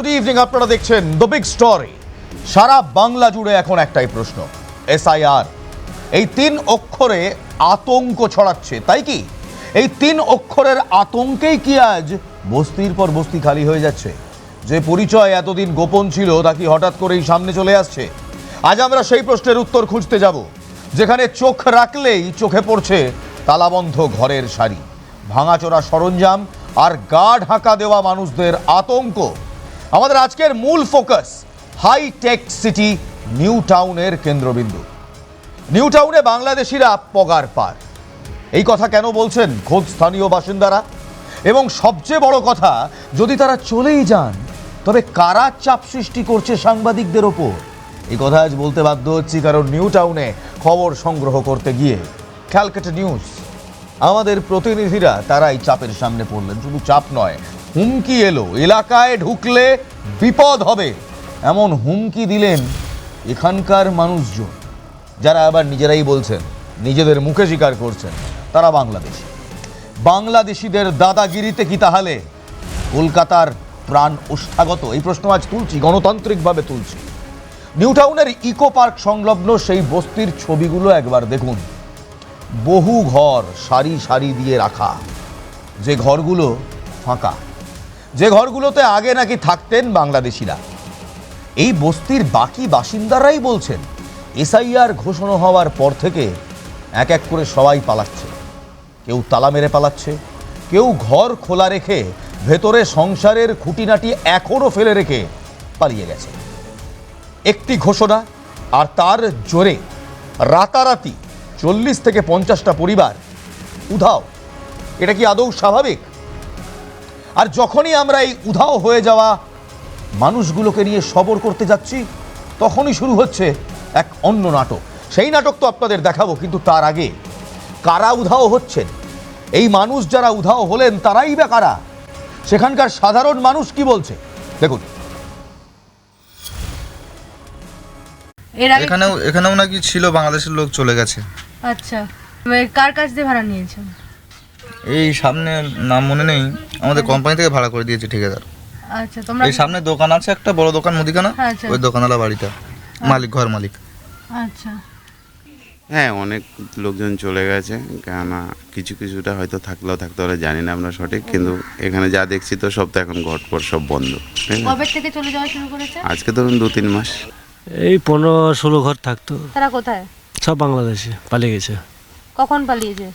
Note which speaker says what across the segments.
Speaker 1: Good evening আপনারা দেখছেন the big story সারা বাংলা জুড়ে এখন একটাই প্রশ্ন এসআইআর এই তিন অক্ষরে আতঙ্ক ছড়াচ্ছে, তাই কি? এই তিন অক্ষরের আতঙ্কেই কি আজ বস্তির পর বস্তি খালি হয়ে যাচ্ছে? যে পরিচয় এতদিন গোপন ছিল, তা কি হঠাৎ করেই সামনে চলে আসছে? আজ আমরা সেই প্রশ্নের উত্তর খুঁজতে যাব, যেখানে চোখ রাখলেই চোখে পড়ছে তালাবন্ধ ঘরের সারি ভাঙাচোরা সরঞ্জাম আর গা ঢাকা দেওয়া মানুষদের আতঙ্ক। আমাদের আজকের মূল focus high tech city new টাউনের কেন্দ্রবিন্দু। নিউ টাউনে বাংলাদেশিরা পগার পার। এই কথা কেন বলছেন খোদ স্থানীয় বাসিন্দারা? এবং সবচেয়ে বড় কথা, যদি তারা চলেই যান, তবে কারা চাপ সৃষ্টি করছে সাংবাদিকদের ওপর? এই কথা আজ বলতে বাধ্য হচ্ছি কারণ নিউ টাউনে খবর সংগ্রহ করতে গিয়ে। ক্যালকাটা নিউজ আমাদের প্রতিনিধিরা তারাই চাপের সামনে পড়লেন। শুধু চাপ নয় হুমকি এলো। এলাকায় ঢুকলে বিপদ হবে, এমন হুমকি দিলেন এখানকার মানুষজন, যারা আবার নিজেরাই বলছেন, নিজেদের মুখে স্বীকার করছেন, তারা বাংলাদেশি। বাংলাদেশিদের দাদাগিরিতে কি তাহলে? কলকাতার প্রাণ ওষ্ঠাগত, এই প্রশ্ন আজ তুলছি, গণতান্ত্রিকভাবে তুলছি। নিউ টাউনের ইকো পার্ক সংলগ্ন সেই বস্তির ছবিগুলো একবার দেখুন। বহু ঘর সারি সারি দিয়ে রাখা। যে ঘরগুলো ফাঁকা যে ঘরগুলোতে আগে নাকি থাকতেন বাংলাদেশিরা। এই বস্তির বাকি বাসিন্দারাই বলছেন, এসআইআর ঘোষণা হওয়ার পর থেকে এক এক করে সবাই পালাচ্ছে। কেউ তালা মেরে পালাচ্ছে, কেউ ঘর খোলা রেখে ভেতরে সংসারের খুঁটিনাটি এখনও ফেলে রেখে পালিয়ে গেছে। একটি ঘোষণা, আর তার জোরে রাতারাতি চল্লিশ থেকে পঞ্চাশটা পরিবার উধাও। এটা কি আদৌ স্বাভাবিক? আর যখনই আমরা এই উধাও হয়ে যাওয়া মানুষগুলোকে নিয়ে সবর করতে যাচ্ছি তখনই শুরু হচ্ছে এক অন্য নাটক। সেই নাটক তো আপনাদের দেখাবো কিন্তু তার আগে কারা উধাও হচ্ছেন? এই মানুষ যারা উধাও হলেন তারাই বা কারা? সেখানকার সাধারণ মানুষ কি বলছে? দেখুন।
Speaker 2: এখানেও এখানেও নাকি ছিল বাংলাদেশের লোক চলে গেছে।
Speaker 3: আচ্ছা। কার কাছ দিয়ে ভাড়া নিয়েছেন?
Speaker 2: এই সামনে নাম মনে নেই আমাদের কোম্পানি থেকে ভাড়া করে দিয়েছে ঠিকাদার।
Speaker 3: আচ্ছা তোমরা
Speaker 2: এই সামনে দোকান আছে একটা বড় দোকান মুদিখানা
Speaker 3: হ্যাঁ, আচ্ছা।
Speaker 2: ওই দোকানওয়ালা বাড়িটা মালিক ঘর মালিক।
Speaker 3: আচ্ছা।
Speaker 4: হ্যাঁ অনেক লোকজন চলে গেছে কেননা কিছু কিছুটা হয়তো থাকলেও থাকতে পারে জানি না আমরা সঠিক কিন্তু এখানে যা দেখছি তো সব তো এখন ঘট ঘটপট সব বন্ধ
Speaker 3: কবে থেকে চলে যাওয়া শুরু করেছে?
Speaker 4: আজকে ধরুন দু তিন মাস।
Speaker 5: এই পনেরো ষোলো ঘর থাকতো।
Speaker 3: তারা কোথায়?
Speaker 5: সব বাংলাদেশে পালিয়ে গেছে।
Speaker 3: কখন পালিয়েছে?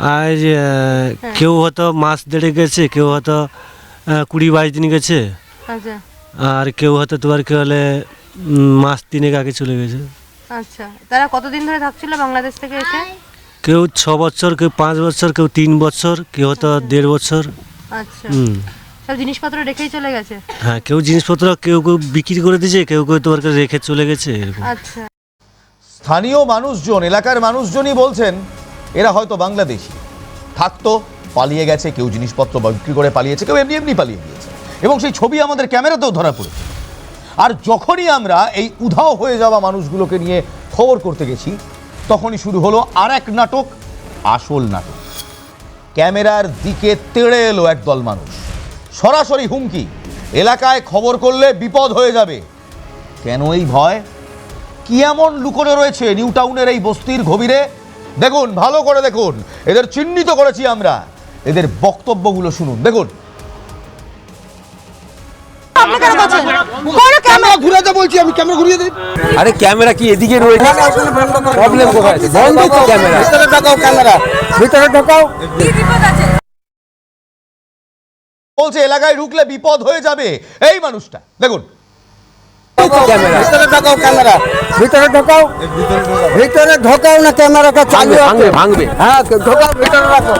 Speaker 5: আজ আহ, কেউ হয়তো মাস দেড়ে গেছে কেউ হয়তো কুড়ি বাইশ দিন গেছে।
Speaker 3: আচ্ছা।
Speaker 5: আর কেউ হয়তো তোমার কি হলে মাস তিনেক আগে চলে গেছে।
Speaker 3: আচ্ছা। তারা কতদিন ধরে থাকছিল বাংলাদেশ থেকে এসে?
Speaker 5: কেউ ছ বছর কেউ পাঁচ বছর কেউ তিন বছর কেউ হয়তো দেড় বছর।
Speaker 3: আচ্ছা। সব জিনিসপত্র রেখেই চলে গেছে?
Speaker 5: হ্যাঁ কেউ জিনিসপত্র কেউ কেউ বিক্রি করে দিয়েছে কেউ কেউ তোমার কাছে রেখে চলে গেছে। এরকম
Speaker 3: আচ্ছা।
Speaker 1: স্থানীয় মানুষজন এলাকার মানুষজনই বলছেন এরা হয়তো বাংলাদেশি। থাকতো, পালিয়ে গেছে, কেউ জিনিসপত্র বিক্রি করে পালিয়েছে, কেউ এমনি এমনি পালিয়ে গিয়েছে। এবং সেই ছবি আমাদের ক্যামেরাতেও ধরা পড়েছে। আর যখনই আমরা এই উধাও হয়ে যাওয়া মানুষগুলোকে নিয়ে খবর করতে গেছি, তখনই শুরু হলো আর এক নাটক, আসল নাটক। ক্যামেরার দিকে তেড়ে এলো একদল মানুষ। সরাসরি হুমকি, এলাকায় খবর করলে বিপদ হয়ে যাবে। কেন এই ভয়? কি এমন লুকোনো রয়েছে নিউ টাউনের এই বস্তির গভীরে? দেখুন ভালো করে দেখুন। এদের চিহ্নিত করেছি আমরা। এদের বক্তব্যগুলো শুনুন। দেখুন।
Speaker 6: ক্যামেরা ঘুরাতে বলছি আমি ক্যামেরা। ঘুরিয়ে দিই।
Speaker 7: আরে ক্যামেরা কি এদিকে রয়েছে? প্রবলেম কোথায় বন্ধ তো ক্যামেরা।
Speaker 6: ভিতরে ঢোকাও ক্যামেরা। ভিতরে ঢোকাও।
Speaker 1: বলছে এলাকায় ঢুকলে বিপদ হয়ে যাবে। এই মানুষটা। দেখুন
Speaker 7: ক্যামেরা
Speaker 6: ভিতরে ঢোকাও ক্যামেরা ভিতরে ঢোকাও ভিতরে ঢোকাও না ক্যামেরাটা চালু
Speaker 7: ভাঙবে
Speaker 6: আছে
Speaker 7: ভাঙবে
Speaker 6: হ্যাঁ ঢোকাও ভিতরে রাখো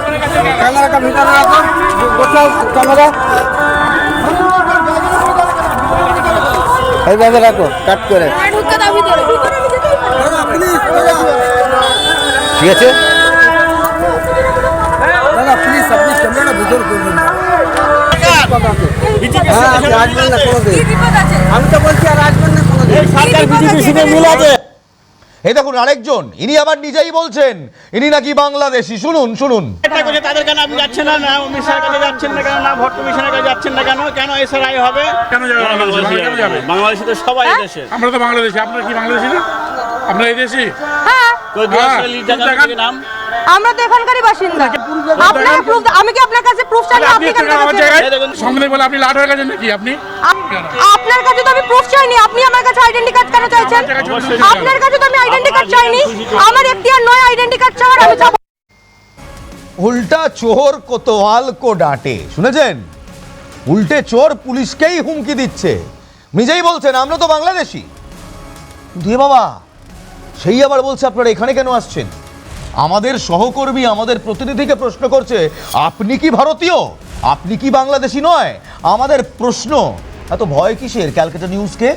Speaker 6: ক্যামেরাটা ভিতরে রাখো ঢোকাও ক্যামেরা এইভাবে রাখো কাট করে
Speaker 7: ঠিক আছে
Speaker 6: দাদা প্লিজ আপনি ক্যামেরাটা ভিতর করবেন হ্যাঁ আপনি আসবেন না কোনোদিন আমি তো বলছি আর আসবেন না কোনোদিন
Speaker 1: এই দেখুন আরেকজন ইনি আবার নিজেই বলছেন ইনি নাকি বাংলাদেশি। শুনুন শুনুন।
Speaker 8: তাদের কেন আপনি যাচ্ছেন না? না অমিত কাছে যাচ্ছেন না কেন? না ভোট কমিশনের কাছে যাচ্ছেন না কেন? কেন এসআরআই হবে?
Speaker 9: কেন যাবে বাংলাদেশে? কেন যাবে
Speaker 8: বাংলাদেশি তো সবাই দেশে
Speaker 9: আমরা তো বাংলাদেশি। আপনারা কি বাংলাদেশি? না আপনারা এই দেশি?
Speaker 3: হ্যাঁ।
Speaker 8: কই দু
Speaker 9: হ্যাঁ,
Speaker 8: লিড জায়গা
Speaker 9: দেখান।
Speaker 8: থেকে নাম।
Speaker 3: আমরা তো এখানকারই বাসিন্দা। আপনার proof দে- আমি কি আপনার কাছে প্রুফ চাই
Speaker 9: আপনি
Speaker 3: আপনি কেন
Speaker 9: একটু আমার জায়গায়
Speaker 8: এই
Speaker 9: বলে আপনি লাট হয়ে গেছেন নাকি আপনি?
Speaker 3: আপনার কাছে তো আমি প্রুফ চাইনি। আপনি আমার কাছে আইডেন্টি কার্ড কেন চাইছেন? আপনার কাছে তো আমি আইডেন্টি কার্ড চাইনি। আমার এখতিয়ার নয় আইডেন্টি কার্ড চাওয়ার আমি চাবো
Speaker 1: উল্টা চোর কোতোয়াল কো ডাঁটে। শুনেছেন? উল্টে চোর পুলিশকেই হুমকি দিচ্ছে। নিজেই বলছেন আমরা তো বাংলাদেশি। দিয়ে বাবা সেই আবার বলছে আপনারা এখানে কেন আসছেন? আমাদের সহকর্মী আমাদের প্রতিনিধিকে প্রশ্ন করছে, আপনি কি ভারতীয়? আপনি কি বাংলাদেশি নয়? আমাদের প্রশ্ন, এত ভয় কিসের? ক্যালকাটা নিউজকে?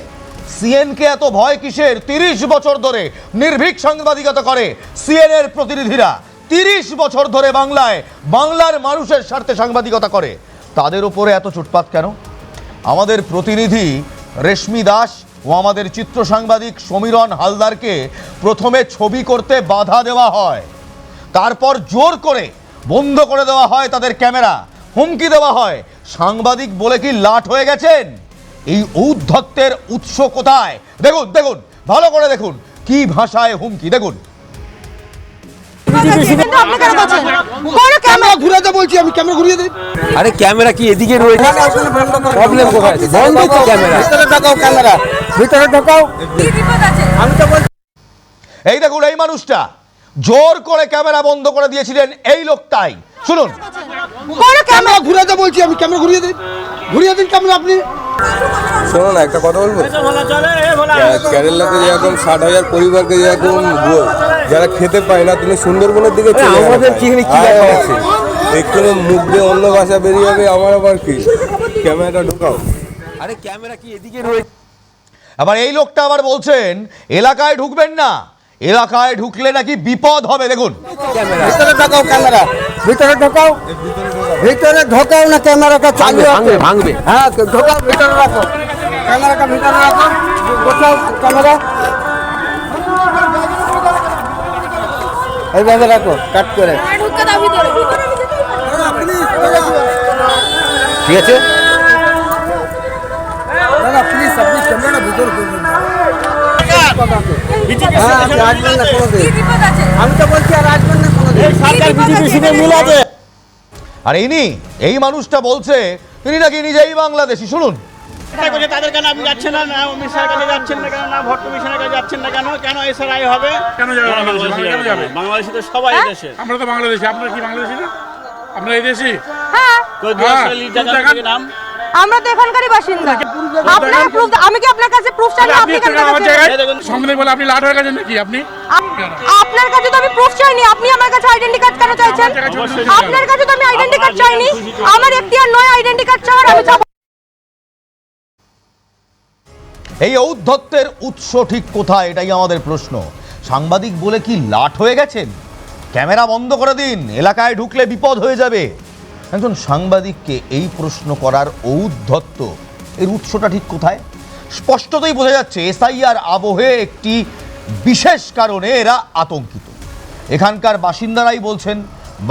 Speaker 1: সিএনকে এত ভয় কিসের? তিরিশ বছর ধরে নির্ভীক সাংবাদিকতা করে সিএনএর প্রতিনিধিরা। তিরিশ বছর ধরে বাংলায় বাংলার মানুষের স্বার্থে সাংবাদিকতা করে। তাদের উপরে এত চুটপাত কেন? আমাদের প্রতিনিধি রেশমি দাস ও আমাদের চিত্র সাংবাদিক সমীরণ হালদারকে প্রথমে ছবি করতে বাধা দেওয়া হয়। তারপর জোর করে বন্ধ করে দেওয়া হয় তাদের ক্যামেরা। হুমকি দেওয়া হয়। সাংবাদিক বলে কি লাট হয়ে গেছেন? এই ঔদ্ধত্যের উৎস কোথায়? দেখুন দেখুন, ভালো করে দেখুন। কি ভাষায় হুমকি? দেখুন।
Speaker 6: ঘুরাতে বলছি আমি ক্যামেরা ঘুরিয়ে দিই।
Speaker 7: আরে ক্যামেরা কি এদিকে রয়েছে? প্রবলেম কোথায়? বন্ধ তো ক্যামেরা।
Speaker 6: ভিতরে ঢোকাও ক্যামেরা। ভিতরে ঢোকাও। আমি তো বলছি
Speaker 1: এই দেখুন এই মানুষটা জোর করে ক্যামেরা বন্ধ করে দিয়েছিলেন এই লোকটাই শুনুন।
Speaker 3: কোনো? ক্যামেরা
Speaker 6: ঘুরাতে বলছি আমি ক্যামেরা ঘুরিয়ে দিই। ঘুরিয়ে দিন ক্যামেরা আপনি।
Speaker 10: শোনো না একটা কথা বলব? কেরালাতে যেরকম ষাট হাজার পরিবারকে যেরকম যারা খেতে পায় না তুমি সুন্দরবনের দিকে চলে
Speaker 7: আমাদের। কি। যাচ্ছে?
Speaker 10: এক্ষুনি মুখ দিয়ে অন্য ভাষা বেরিয়ে যাবে আমার আবার কি? ক্যামেরাটা ঢোকাও।
Speaker 7: আরে ক্যামেরা কি এদিকে রয়েছে
Speaker 1: আবার এই লোকটা আবার বলছেন এলাকায় ঢুকবেন না। এলাকায় ঢুকলে নাকি বিপদ হবে দেখুন।
Speaker 6: ভিতরে ঢোকাও ক্যামেরা। ভিতরে ঢোকাও। ভিতরে ঢোকাও না ক্যামেরাটা চালু
Speaker 7: ভাঙবে ভাঙবে।
Speaker 6: হ্যাঁ ঢোকাও ভিতরে রাখো। ক্যামেরাটা ভিতরে রাখো। ঢোকাও ক্যামেরা। এইভাবে রাখো কাট করে।
Speaker 7: ঠিক আছে?
Speaker 6: প্লিজ আপনি ক্যামেরাটা ভিতরে করবেন হ্যাঁ আপনি আসবেন না কোনোদিন আমি তো বলছি আর আসবেন না কোনোদিন
Speaker 8: সরকার বিজেপি শুনে মিল আছে।
Speaker 1: আর ইনি এই মানুষটা বলছে তিনি নাকি নিজেই বাংলাদেশি। শুনুন।
Speaker 8: এটা করছে তাদের কেন আপনি যাচ্ছেন না না অমিত শাহের কাছে যাচ্ছেন না কেন না ভোট কমিশনের কাছে যাচ্ছেন না কেন কেন এসআরআই হবে?
Speaker 9: কেন যাবে বাংলাদেশে? কেন যাবে?
Speaker 8: বাংলাদেশি তো সবাই দেশে
Speaker 9: আমরা তো বাংলাদেশি আপনারা কি বাংলাদেশি না? আপনারা এই দেশি?
Speaker 3: হ্যাঁ।
Speaker 9: হ্যাঁ,
Speaker 8: নাম?
Speaker 3: আমরা তো এখানকারই বাসিন্দা। আপনার প্রুফ আমি কি আপনার কাছে প্রুফ চাই
Speaker 9: আপনি
Speaker 3: আপনি কেন
Speaker 9: একটু আমার
Speaker 8: এই দেখুন।
Speaker 9: বলে আপনি লাট হয়ে নাকি আপনি?
Speaker 3: আপনার কাছে তো আমি প্রুফ চাইনি। আপনি আমার কাছে আইডেন্টি কার্ড কেন চাইছেন? আপনার কাছে তো আমি আইডেন্টি কার্ড চাইনি। আমার এখতিয়ার নয় আইডেন্টি কার্ড চাওয়ার আমি
Speaker 1: এই ঔদ্ধত্যের উৎস ঠিক কোথায়? এটাই আমাদের প্রশ্ন। সাংবাদিক বলে কি লাট হয়ে গেছেন? ক্যামেরা বন্ধ করে দিন, এলাকায় ঢুকলে বিপদ হয়ে যাবে। একজন সাংবাদিককে এই প্রশ্ন করার ঔদ্ধত্য, এর উৎসটা ঠিক কোথায়? স্পষ্টতই বোঝা যাচ্ছে, এসআইআর আবহে একটি বিশেষ কারণে এরা আতঙ্কিত। এখানকার বাসিন্দারাই বলছেন,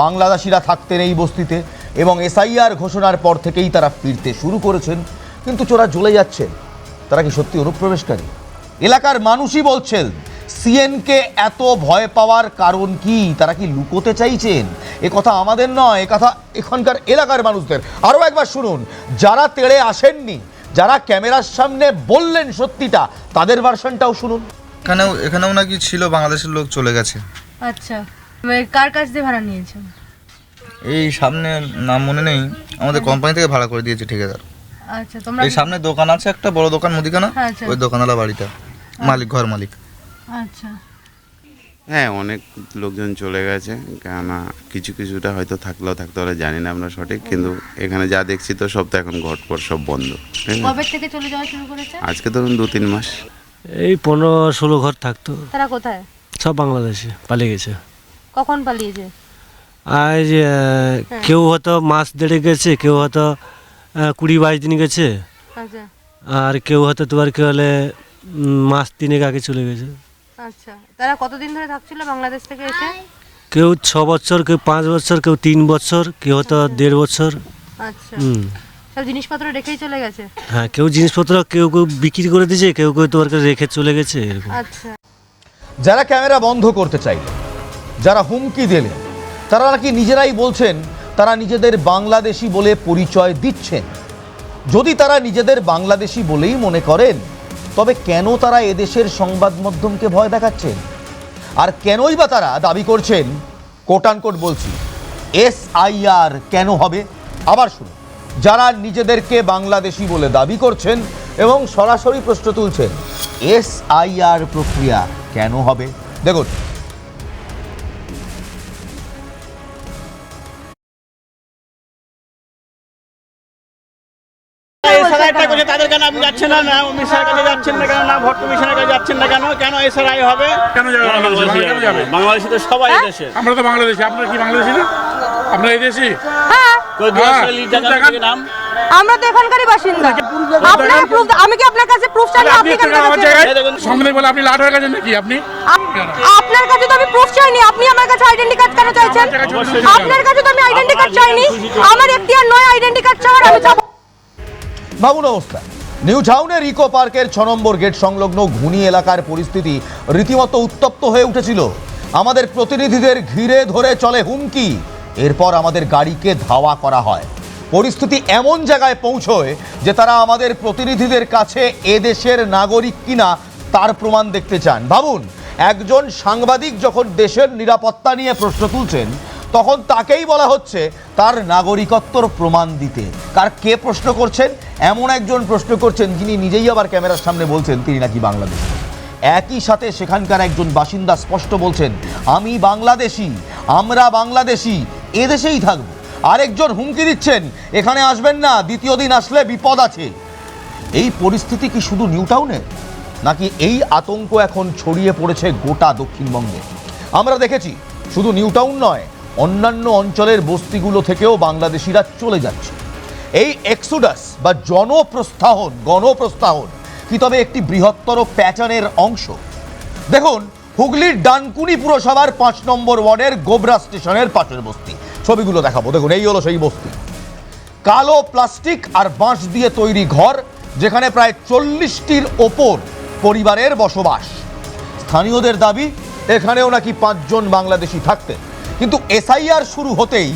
Speaker 1: বাংলাদেশিরা থাকতেন এই বস্তিতে এবং এসআইআর ঘোষণার পর থেকেই তারা ফিরতে শুরু করেছেন, কিন্তু চোরা জ্বলে যাচ্ছেন তারা কি সত্যি অনুপ্রবেশকারী? এলাকার মানুষই বলছেন সিএনকে এত ভয় পাওয়ার কারণ কি? তারা কি লুকোতে চাইছেন? এ কথা আমাদের নয় এ কথা এখানকার এলাকার মানুষদের। আরও একবার শুনুন যারা তেড়ে আসেননি যারা ক্যামেরার সামনে বললেন সত্যিটা তাদের ভার্সনটাও শুনুন।
Speaker 2: এখানেও এখানেও নাকি ছিল বাংলাদেশের লোক চলে গেছে।
Speaker 3: আচ্ছা কার কাছ দিয়ে ভাড়া নিয়েছেন?
Speaker 2: এই সামনে নাম মনে নেই আমাদের কোম্পানি থেকে ভাড়া করে দিয়েছে ঠিকাদার।
Speaker 3: আচ্ছা তোমরা
Speaker 2: এই সামনে দোকান আছে একটা বড় দোকান মুদিখানা?
Speaker 3: হ্যাঁ, আচ্ছা।
Speaker 2: ওই দোকানওয়ালা বাড়িটা। মালিক ঘর মালিক।
Speaker 3: আচ্ছা।
Speaker 4: হ্যাঁ অনেক লোকজন চলে গেছে কেননা কিছু কিছুটা হয়তো থাকলেও থাকতে পারে জানি না আমরা সঠিক কিন্তু এখানে যা দেখছি তো সব তো এখন ঘটপট সব বন্ধ
Speaker 3: কবে থেকে চলে যাওয়া শুরু করেছে?
Speaker 4: আজকে ধরুন দু তিন মাস।
Speaker 5: এই পনেরো ষোলো ঘর থাকতো।
Speaker 3: তারা কোথায়?
Speaker 5: সব বাংলাদেশে পালিয়ে গেছে।
Speaker 3: কখন পালিয়েছে?
Speaker 5: আজ আহ, কেউ হয়তো মাস দেড়ে গেছে কেউ হয়তো কুড়ি বাইশ দিন গেছে।
Speaker 3: আচ্ছা।
Speaker 5: আর কেউ হয়তো তোমার কি হলে মাস তিনেক আগে চলে গেছে।
Speaker 3: আচ্ছা। তারা কতদিন ধরে থাকছিল বাংলাদেশ থেকে এসে?
Speaker 5: কেউ ছ বছর কেউ পাঁচ বছর কেউ তিন বছর কেউ হয়তো দেড় বছর।
Speaker 3: আচ্ছা।
Speaker 5: হুম।
Speaker 3: সব জিনিসপত্র রেখেই চলে গেছে?
Speaker 5: হ্যাঁ কেউ জিনিসপত্র কেউ কেউ বিক্রি করে দিয়েছে কেউ কেউ তোমার কাছে রেখে চলে গেছে এরকম।
Speaker 3: আচ্ছা।
Speaker 1: যারা ক্যামেরা বন্ধ করতে চাইলেন যারা হুমকি দিলেন তারা নাকি নিজেরাই বলছেন তারা নিজেদের বাংলাদেশি বলে পরিচয় দিচ্ছেন। যদি তারা নিজেদের বাংলাদেশি বলেই মনে করেন, তবে কেন তারা এদেশের সংবাদ মাধ্যমকে ভয় দেখাচ্ছেন? আর কেনই বা তারা দাবি করছেন? কোটানকোট বলছি, এস আইআর কেন হবে? আবার শুনুন, যারা নিজেদেরকে বাংলাদেশি বলে দাবি করছেন এবং সরাসরি প্রশ্ন তুলছেন, এস আইআর প্রক্রিয়া কেন হবে? দেখুন
Speaker 8: এসআরআই টা করে তাদের কেন আপনি যাচ্ছেন না? না অমিত কাছে যাচ্ছেন না কেন? না ভট্ট মিশনের কাছে যাচ্ছেন না কেন? কেন এসআরআই হবে?
Speaker 9: কেন যাবে বাংলাদেশে? কেন যাবে
Speaker 8: বাংলাদেশি তো সবাই দেশে।
Speaker 9: আমরা তো বাংলাদেশি। আপনারা কি বাংলাদেশি না? আপনারা এই দেশি?
Speaker 3: হ্যাঁ।
Speaker 9: হ্যাঁ,
Speaker 8: নাম।
Speaker 3: আমরা তো এখানকারই বাসিন্দা। আপনার প্রুফ আমি কি আপনার কাছে প্রুফ চাইনি
Speaker 9: আপনি
Speaker 3: আপনি কেন
Speaker 9: একটা আমার
Speaker 3: দেখাচ্ছেন?
Speaker 9: জায়গায়
Speaker 8: এই দেখুন।
Speaker 9: সঙ্গে বলে আপনি লাট হয়ে গেছেন নাকি? আপনি?
Speaker 3: আপনার কাছে তো আমি প্রুফ চাইনি। আপনি আমার কাছে আইডেন্টি কার্ড কেন চাইছেন? আপনার কাছে তো আমি আইডেন্টি কার্ড চাইনি। আমার এখতিয়ার নয় আইডেন্টি কার্ড চাওয়ার আমি চাবো
Speaker 1: ভাবুন অবস্থা। নিউ টাউনের ইকো পার্কের ছ নম্বর গেট সংলগ্ন ঘুনি এলাকার পরিস্থিতি রীতিমতো উত্তপ্ত হয়ে উঠেছিল। আমাদের প্রতিনিধিদের ঘিরে ধরে চলে হুমকি। এরপর আমাদের গাড়িকে ধাওয়া করা হয়। পরিস্থিতি এমন জায়গায় পৌঁছয় যে তারা আমাদের প্রতিনিধিদের কাছে এদেশের নাগরিক কিনা তার প্রমাণ দেখতে চান। ভাবুন, একজন সাংবাদিক যখন দেশের নিরাপত্তা নিয়ে প্রশ্ন তুলছেন তখন তাকেই বলা হচ্ছে তার নাগরিকত্বর প্রমাণ দিতে। কার কে প্রশ্ন করছেন? এমন একজন প্রশ্ন করছেন, যিনি নিজেই আবার ক্যামেরার সামনে বলছেন, তিনি নাকি বাংলাদেশ। একই সাথে সেখানকার একজন বাসিন্দা স্পষ্ট বলছেন, আমি বাংলাদেশি, আমরা বাংলাদেশি, এদেশেই থাকব। আরেকজন হুমকি দিচ্ছেন, এখানে আসবেন না, দ্বিতীয় দিন আসলে বিপদ আছে। এই পরিস্থিতি কি শুধু নিউ টাউনের নাকি এই আতঙ্ক এখন ছড়িয়ে পড়েছে গোটা দক্ষিণবঙ্গে? আমরা দেখেছি, শুধু নিউ টাউন নয় অন্যান্য অঞ্চলের বস্তিগুলো থেকেও বাংলাদেশিরা চলে যাচ্ছে। এই এক্সুডাস বা জনপ্রস্থাহন, গণপ্রস্থাহন কি তবে একটি বৃহত্তর প্যাটার্নের অংশ? দেখুন, হুগলির ডানকুনি পুরসভার পাঁচ নম্বর ওয়ার্ডের গোবরা স্টেশনের পাশের বস্তি। ছবিগুলো দেখাবো। দেখুন, এই হলো সেই বস্তি। কালো প্লাস্টিক আর বাঁশ দিয়ে তৈরি ঘর, যেখানে প্রায় চল্লিশটির ওপর পরিবারের বসবাস। স্থানীয়দের দাবি, এখানেও নাকি পাঁচজন বাংলাদেশি থাকতেন। কিন্তু এসআইআর শুরু হতেই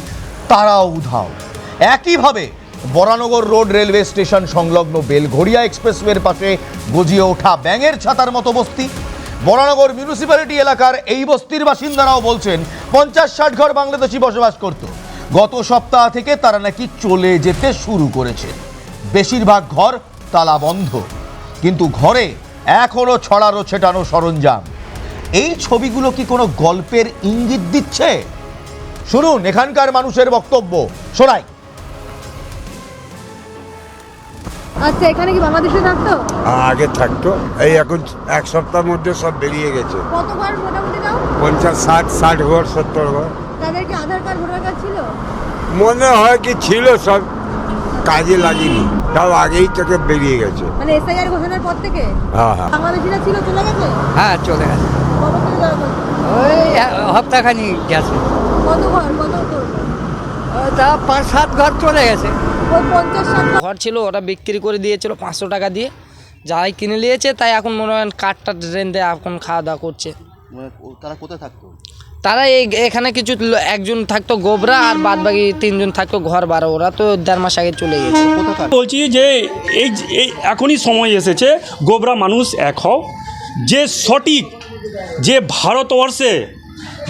Speaker 1: তারাও উধাও। একইভাবে বরানগর রোড রেলওয়ে স্টেশন সংলগ্ন বেলঘড়িয়া এক্সপ্রেসওয়ের পাশে গজিয়ে ওঠা ব্যাঙের ছাতার মতো বস্তি। বরানগর মিউনিসিপ্যালিটি এলাকার এই বস্তির বাসিন্দারাও বলছেন পঞ্চাশ ষাট ঘর বাংলাদেশি বসবাস করত। গত সপ্তাহ থেকে তারা নাকি চলে যেতে শুরু করেছে। বেশিরভাগ ঘর তালা বন্ধ। কিন্তু ঘরে এখনও ছড়ানো ছেটানো সরঞ্জাম। এই ছবিগুলো কি কোনো গল্পের ইঙ্গিত দিচ্ছে? শুনুন এখানকার মানুষের বক্তব্য। শোনাই।
Speaker 3: আচ্ছা এখানে কি বাংলাদেশে থাকতো?
Speaker 11: আগে থাকতো। এই এখন এক সপ্তাহের মধ্যে সব বেরিয়ে গেছে।
Speaker 3: কত ঘর মোটামুটি দাও?
Speaker 11: পঞ্চাশ ষাট ষাট ঘর সত্তর ঘর।
Speaker 3: তাদের কি আধার কার্ড ভোটার কার্ড ছিল?
Speaker 11: মনে হয় কি ছিল সব কাজে লাগেনি। তাও আগেই থেকে বেরিয়ে গেছে।
Speaker 3: মানে এসআইআর ঘোষণার পর থেকে?
Speaker 11: হ্যাঁ হ্যাঁ।
Speaker 3: বাংলাদেশিরা ছিল চলে গেছে?
Speaker 6: হ্যাঁ চলে গেছে। ওই হপ্তাখানি গেছে।
Speaker 3: ঘর কত ঘর?
Speaker 6: ওই তা পাঁচ সাত ঘর চলে গেছে।
Speaker 3: ওই
Speaker 12: ঘর। ছিল ওটা বিক্রি করে দিয়েছিল পাঁচশো টাকা দিয়ে। যাই কিনে নিয়েছে তাই এখন মনে হয় কাঠটা ট্রেন দিয়ে এখন খাওয়া দাওয়া করছে।
Speaker 1: তারা কোথায় থাকতো?
Speaker 12: তারা এই এখানে কিছু একজন থাকতো গোবরা আর বাদ বাকি তিনজন থাকতো ঘর বারো ওরা তো দেড় মাস আগে চলে গেছে।
Speaker 13: বলছি যে এই এই এখনই সময় এসেছে গোবরা মানুষ এক হও। যে সঠিক যে ভারতবর্ষে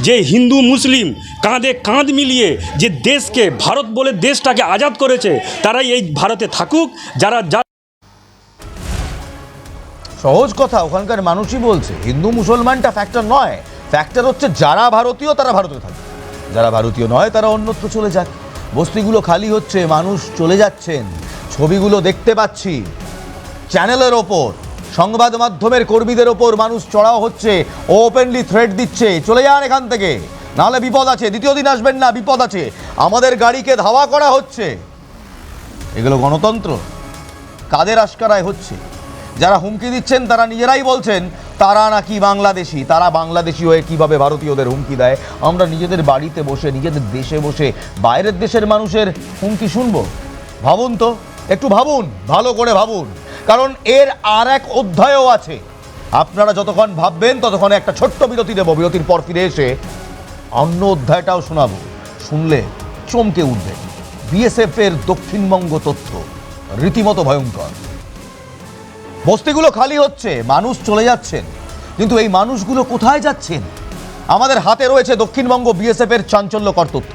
Speaker 13: যে হিন্দু, মুসলিম কাঁধে কাঁধ মিলিয়ে যে দেশকে ভারত বলে দেশটাকে আজাদ করেছে, তারাই এই ভারতে থাকুক, যারা যা
Speaker 1: সহজ কথা, ওখানকার মানুষই বলছে, হিন্দু মুসলমানটা ফ্যাক্টর নয়। ফ্যাক্টর হচ্ছে যারা ভারতীয়, তারা ভারতে থাকে যারা ভারতীয় নয়, তারা অন্যত্র চলে যাক। বস্তিগুলো খালি হচ্ছে, মানুষ চলে যাচ্ছেন। ছবিগুলো দেখতে পাচ্ছি। চ্যানেলের ওপর। সংবাদ মাধ্যমের কর্মীদের ওপর মানুষ চড়াও হচ্ছে ওপেনলি থ্রেট দিচ্ছে। চলে যান এখান থেকে। নাহলে বিপদ আছে। দ্বিতীয় দিন আসবেন না, বিপদ আছে। আমাদের গাড়িকে ধাওয়া করা হচ্ছে। এগুলো গণতন্ত্র। কাদের আশকারায় হচ্ছে? যারা হুমকি দিচ্ছেন, তারা নিজেরাই বলছেন, তারা নাকি বাংলাদেশি। তারা বাংলাদেশি হয়ে কীভাবে ভারতীয়দের হুমকি দেয়? আমরা নিজেদের বাড়িতে বসে, নিজেদের দেশে বসে, বাইরের দেশের মানুষের হুমকি শুনব? ভাবুন তো। একটু ভাবুন, ভালো করে ভাবুন। কারণ এর আর এক অধ্যায়ও আছে। আপনারা যতক্ষণ ভাববেন, ততক্ষণ একটা ছোট্ট বিরতি দেবো। বিরতির পর ফিরে এসে অন্য অধ্যায়টাও শোনাবো। শুনলে চমকে উঠবে। বিএসএফ এর দক্ষিণবঙ্গ তথ্য, রীতিমতো ভয়ঙ্কর। বস্তিগুলো খালি হচ্ছে, মানুষ চলে যাচ্ছেন। কিন্তু এই মানুষগুলো কোথায় যাচ্ছেন? আমাদের হাতে রয়েছে দক্ষিণবঙ্গ বিএসএফ এর চাঞ্চল্যকর তথ্য।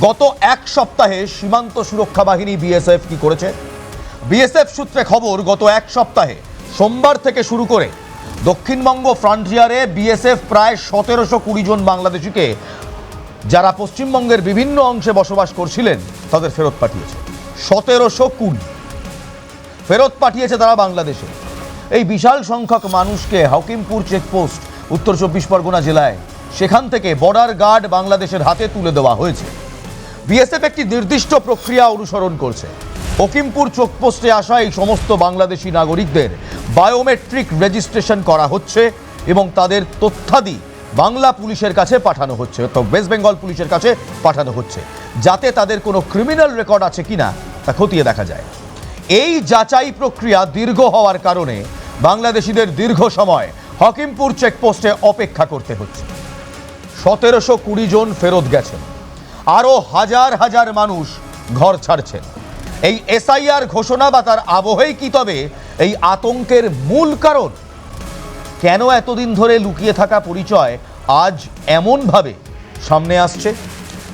Speaker 1: গত এক সপ্তাহে সীমান্ত সুরক্ষা বাহিনী বিএসএফ কি করেছে? বিএসএফ সূত্রে খবর, গত এক সপ্তাহে সোমবার থেকে শুরু করে দক্ষিণবঙ্গ ফ্রন্টিয়ারে বিএসএফ প্রায় সতেরোশো কুড়ি জন বাংলাদেশিকে যারা পশ্চিমবঙ্গের বিভিন্ন অংশে বসবাস করছিলেন, তাদের ফেরত পাঠিয়েছে। সতেরোশো কুড়ি ফেরত পাঠিয়েছে তারা বাংলাদেশে। এই বিশাল সংখ্যক মানুষকে হাকিমপুর চেকপোস্ট, উত্তর চব্বিশ পরগনা জেলায়, সেখান থেকে বর্ডার গার্ড বাংলাদেশের হাতে তুলে দেওয়া হয়েছে। বিএসএফ একটি নির্দিষ্ট প্রক্রিয়া অনুসরণ করছে। হকিমপুর চেকপোস্টে আসা এই সমস্ত বাংলাদেশি নাগরিকদের বায়োমেট্রিক রেজিস্ট্রেশন করা হচ্ছে এবং তাদের তথ্যাদি বাংলা পুলিশের কাছে পাঠানো হচ্ছে তো ওয়েস্ট বেঙ্গল পুলিশের কাছে পাঠানো হচ্ছে। যাতে তাদের কোনো ক্রিমিনাল রেকর্ড আছে কিনা তা খতিয়ে দেখা যায়। এই যাচাই প্রক্রিয়া দীর্ঘ হওয়ার কারণে বাংলাদেশিদের দীর্ঘ সময় হকিমপুর চেকপোস্টে অপেক্ষা করতে হচ্ছে। সতেরোশো কুড়ি জন ফেরত গেছেন। আরও হাজার হাজার মানুষ ঘর ছাড়ছেন। এই এসআইআর ঘোষণা বা তার আবহেই কি তবে? এই আতঙ্কের মূল কারণ? কেন এতদিন ধরে লুকিয়ে থাকা পরিচয় আজ এমনভাবে সামনে আসছে?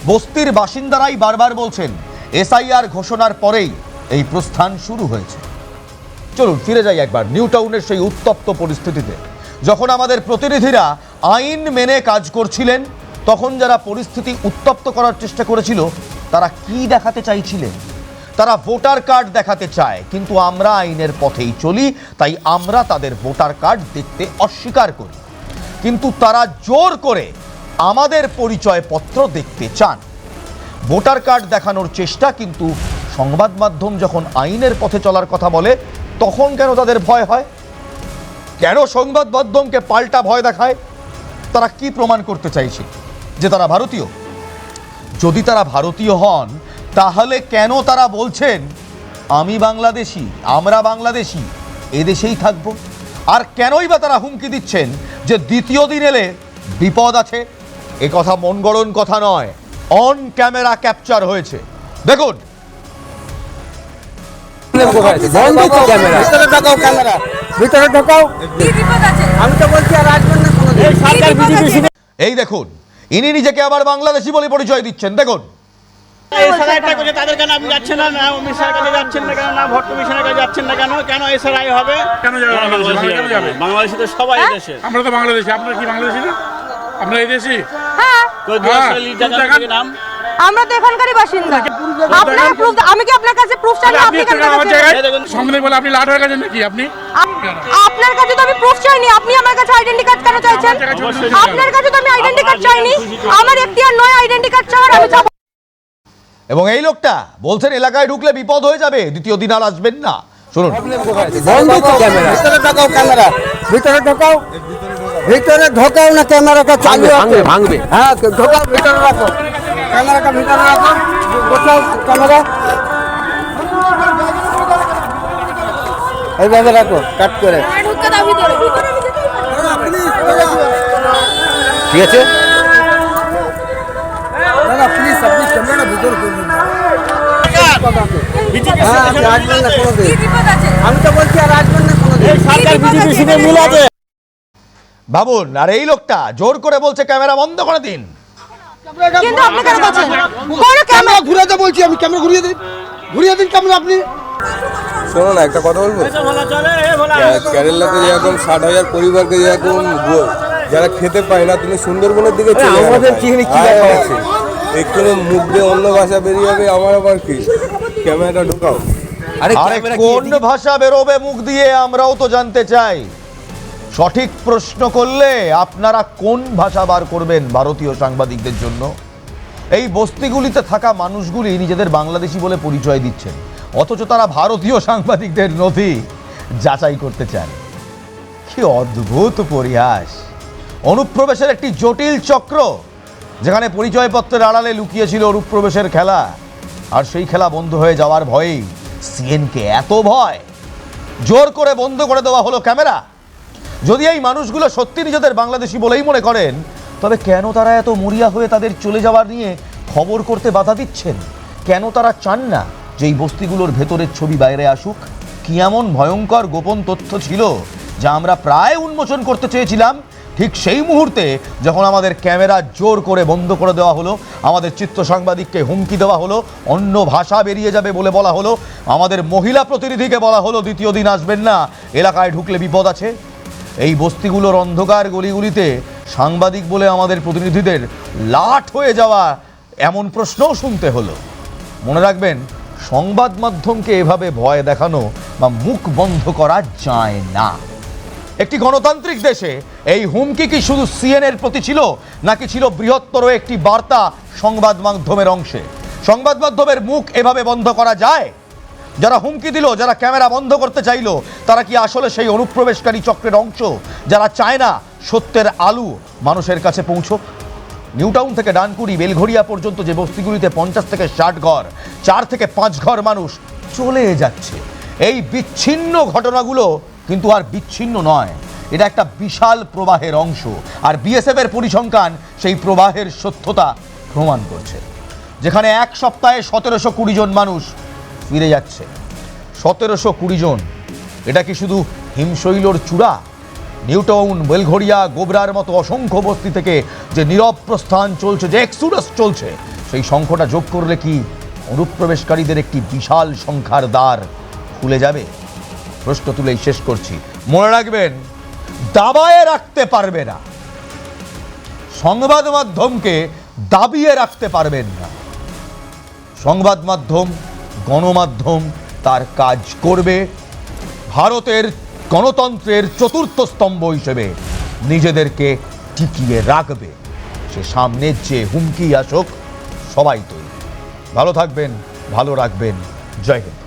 Speaker 1: বস্তির বাসিন্দারাই বারবার বলছেন, এসআইআর ঘোষণার পরেই এই প্রস্থান শুরু হয়েছে। চলুন, ফিরে যাই একবার নিউ টাউনের সেই উত্তপ্ত পরিস্থিতিতে। যখন আমাদের প্রতিনিধিরা আইন মেনে কাজ করছিলেন, তখন যারা পরিস্থিতি উত্তপ্ত করার চেষ্টা করেছিল, তারা কি দেখাতে চাইছিলেন? তারা ভোটার কার্ড দেখাতে চায়। কিন্তু আমরা আইনের পথেই চলি, তাই আমরা তাদের ভোটার কার্ড দেখতে অস্বীকার করি। কিন্তু তারা জোর করে আমাদের পরিচয়পত্র দেখতে চান। ভোটার কার্ড দেখানোর চেষ্টা কিন্তু সংবাদ মাধ্যম যখন আইনের পথে চলার কথা বলে, তখন কেন তাদের ভয় হয়? কেন সংবাদ মাধ্যমকে পাল্টা ভয় দেখায়? তারা কি প্রমাণ করতে চাইছে যে তারা ভারতীয়? যদি তারা ভারতীয় হন তাহলে কেন তারা বলছেন আমি বাংলাদেশি আমরা বাংলাদেশি এদেশেই থাকব আর কেনই বা তারা হুমকি দিচ্ছেন যে দ্বিতীয় দিন এলে বিপদ আছে? এ কথা মন গড়ন কথা নয় অন ক্যামেরা ক্যাপচার হয়েছে। দেখুন।
Speaker 6: বন্ধ তো ক্যামেরা ভিতরে ঢোকাও ক্যামেরা। ভিতরে ঢোকাও। আমি তো বলছি আর আসবেন না কোনো
Speaker 1: এই দেখুন ইনি নিজেকে আবার বাংলাদেশি বলে পরিচয় দিচ্ছেন। দেখুন।
Speaker 8: এসআরআই করছে তাদের কেন আপনি যাচ্ছেন না? না অমিত শাহের কাছে যাচ্ছেন না কেন? না ভট্ট মিশনের কাছে যাচ্ছেন না কেন? কেন এসআরআই হবে?
Speaker 9: কেন যাবে? বাংলাদেশি কেন যাবে।
Speaker 8: বাংলাদেশি তো সবাই দেশে
Speaker 9: আমরা তো বাংলাদেশি। আপনারা কি বাংলাদেশি না? আপনারা এই দেশি
Speaker 3: হ্যাঁ।
Speaker 8: কই দু আসলে লিডার
Speaker 9: দেখান।
Speaker 8: নাম।
Speaker 3: আমরা তো এখানকারই বাসিন্দা। আপনার প্রুফ আমি কি আপনার কাছে প্রুফ চাইনি?
Speaker 9: আপনি
Speaker 3: আপনি কেন
Speaker 9: একটু আমার
Speaker 3: দেখাচ্ছেন?
Speaker 9: জায়গায়
Speaker 8: এই দেখুন।
Speaker 9: সামনে বলে আপনি লাট হয়ে গেছেন নাকি? আপনি?
Speaker 3: আপনার কাছে তো আমি প্রুফ চাইনি। আপনি আমার কাছে আইডেন্টি কার্ড কেন চাইছেন? আপনার কাছে তো আমি আইডেন্টি কার্ড চাইনি। আমার এখতিয়ার নয় আইডেন্টি কার্ড চাওয়ার আমি
Speaker 1: এবং এই লোকটা বলছেন এলাকায় ঢুকলে বিপদ হয়ে যাবে দ্বিতীয় দিন আর আসবেন না। শুনুন।
Speaker 6: ভিতরে ঢোকাও ক্যামেরা। ভিতরে ঢোকাও ভিতরে ঢোকাও। না ক্যামেরাটা চালু আছে। ভাঙবে হ্যাঁ ঢোকাও ভিতরে রাখো। ক্যামেরাটা ভিতরে রাখো। ঢোকাও ক্যামেরা। এইভাবে রাখো কাট করে। ঠিক আছে? হ্যাঁ আপনি আসবেন না আমি তো বলছি আর আসবেন না কোনোদিন
Speaker 8: সরকার বিজেপির সঙ্গে মিল
Speaker 1: ভাবুন আর এই লোকটা জোর করে বলছে ক্যামেরা বন্ধ করে দিন।
Speaker 3: কিন্তু আপনি কেন বলছেন? কোনো ক্যামেরা
Speaker 6: ঘুরাতে বলছি আমি ক্যামেরা ঘুরিয়ে দিন। ঘুরিয়ে দিন ক্যামেরা আপনি।
Speaker 10: শোনো না একটা কথা বলব? কেরালাতে যেরকম ষাট হাজার পরিবারকে যেরকম যারা খেতে পায় না তুমি সুন্দরবনের দিকে
Speaker 6: আমাদের কি। আছে?
Speaker 10: এক্ষুনি মুখ দিয়ে অন্য ভাষা বেরিয়ে যাবে আমার আবার কি? ক্যামেরাটা ঢোকাও।
Speaker 6: আরে
Speaker 1: আরে কোন ভাষা বেরোবে মুখ দিয়ে আমরাও তো জানতে চাই। সঠিক প্রশ্ন করলে আপনারা কোন ভাষা বার করবেন ভারতীয় সাংবাদিকদের জন্য? এই বস্তিগুলিতে থাকা মানুষগুলি নিজেদের বাংলাদেশি বলে পরিচয় দিচ্ছেন। অথচ তারা ভারতীয় সাংবাদিকদের নথি যাচাই করতে চান। কি অদ্ভুত পরিহাস। অনুপ্রবেশের একটি জটিল চক্র। যেখানে পরিচয়পত্রের আড়ালে লুকিয়েছিল অনুপ্রবেশের খেলা। আর সেই খেলা বন্ধ হয়ে যাওয়ার ভয়েই সিএনকে এত ভয়। জোর করে বন্ধ করে দেওয়া হলো ক্যামেরা। যদি এই মানুষগুলো সত্যি নিজেদের বাংলাদেশি বলেই মনে করেন, তবে কেন তারা এত মরিয়া হয়ে তাদের চলে যাওয়ার নিয়ে খবর করতে বাধা দিচ্ছেন? কেন তারা চান না যে এই বস্তিগুলোর ভেতরের ছবি বাইরে আসুক? কি এমন ভয়ঙ্কর গোপন তথ্য ছিল যা আমরা প্রায় উন্মোচন করতে চেয়েছিলাম ঠিক সেই মুহূর্তে যখন আমাদের ক্যামেরা জোর করে বন্ধ করে দেওয়া হলো, আমাদের চিত্র সাংবাদিককে হুমকি দেওয়া হলো, অন্য ভাষা বেরিয়ে যাবে বলে বলা হলো, আমাদের মহিলা প্রতিনিধিকে বলা হলো, দ্বিতীয় দিন আসবেন না, এলাকায় ঢুকলে বিপদ আছে। এই বস্তিগুলোর অন্ধকার গলিগুলিতে সাংবাদিক বলে আমাদের প্রতিনিধিদের লাট হয়ে যাওয়া এমন প্রশ্নও শুনতে হলো। মনে রাখবেন, সংবাদ মাধ্যমকে এভাবে ভয় দেখানো বা মুখ বন্ধ করা যায় না। একটি গণতান্ত্রিক দেশে এই হুমকি কি শুধু সিএনএর প্রতি ছিল, নাকি ছিল বৃহত্তর একটি বার্তা সংবাদ মাধ্যমের অংশে? সংবাদ মাধ্যমের মুখ এভাবে বন্ধ করা যায়? যারা হুমকি দিল, যারা ক্যামেরা বন্ধ করতে চাইলো, তারা কি আসলে সেই অনুপ্রবেশকারী চক্রের অংশ, যারা চায় না সত্যের আলু মানুষের কাছে পৌঁছক? নিউটাউন থেকে ডানকুড়ি, বেলঘড়িয়া পর্যন্ত যে বস্তিগুলিতে পঞ্চাশ থেকে ষাট ঘর, চার থেকে পাঁচ ঘর মানুষ চলে যাচ্ছে। এই বিচ্ছিন্ন ঘটনাগুলো কিন্তু আর বিচ্ছিন্ন নয়। এটা একটা বিশাল প্রবাহের অংশ। আর বিএসএফ এর পরিসংখ্যান সেই প্রবাহের সত্যতা প্রমাণ করছে। যেখানে এক সপ্তাহে সতেরোশো কুড়ি জন মানুষ ফিরে যাচ্ছে। সতেরোশো কুড়ি জন। এটা কি শুধু হিমশৈলর চূড়া? নিউটাউন বেলঘড়িয়া, গোবরার মতো অসংখ্য বস্তি থেকে যে নীরব প্রস্থান চলছে, যে এক্সুডাস চলছে, সেই সংখ্যাটা যোগ করলে কি অনুপ্রবেশকারীদের একটি বিশাল সংখ্যার দ্বার খুলে যাবে? প্রশ্ন তুলেই শেষ করছি। মনে রাখবেন, দাবায়ে রাখতে পারবে না। সংবাদ মাধ্যমকে দাবিয়ে রাখতে পারবেন না। সংবাদ মাধ্যম, গণমাধ্যম তার কাজ করবে। ভারতের গণতন্ত্রের চতুর্থ স্তম্ভ হিসেবে নিজেদেরকে টিকিয়ে রাখবে। সে সামনে যে হুমকি আসুক, সবাই তৈরি। ভালো থাকবেন, ভালো রাখবেন। জয় হিন্দ।